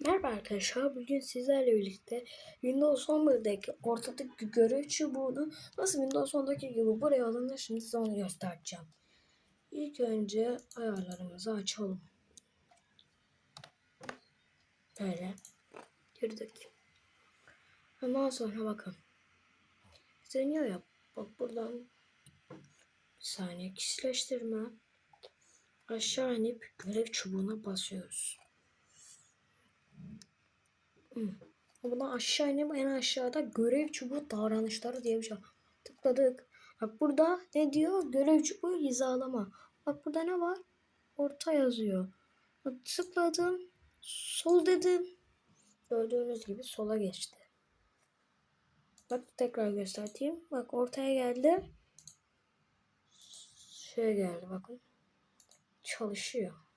Merhaba arkadaşlar. Bugün sizlerle birlikte Windows 11'deki ortadaki görev çubuğunu nasıl Windows 10'daki gibi buraya alınır şimdi size onu göstereceğim. İlk önce ayarlarımızı açalım. Böyle. Girdik. Ondan sonra bakın. İsteniyor ya. Bak buradan bir saniye kişileştirme. Aşağı inip görev çubuğuna basıyoruz. Buna aşağı inip en aşağıda görev çubuğu davranışları diye bir şey. Tıkladık. Bak burada ne diyor? Görev çubuğu hizalama. Bak burada ne var? Orta yazıyor. Tıkladım. Sol dedim. Gördüğünüz gibi sola geçti. Bak tekrar göstereyim. Bak ortaya geldi. Şeye geldi bakın. Çalışıyor.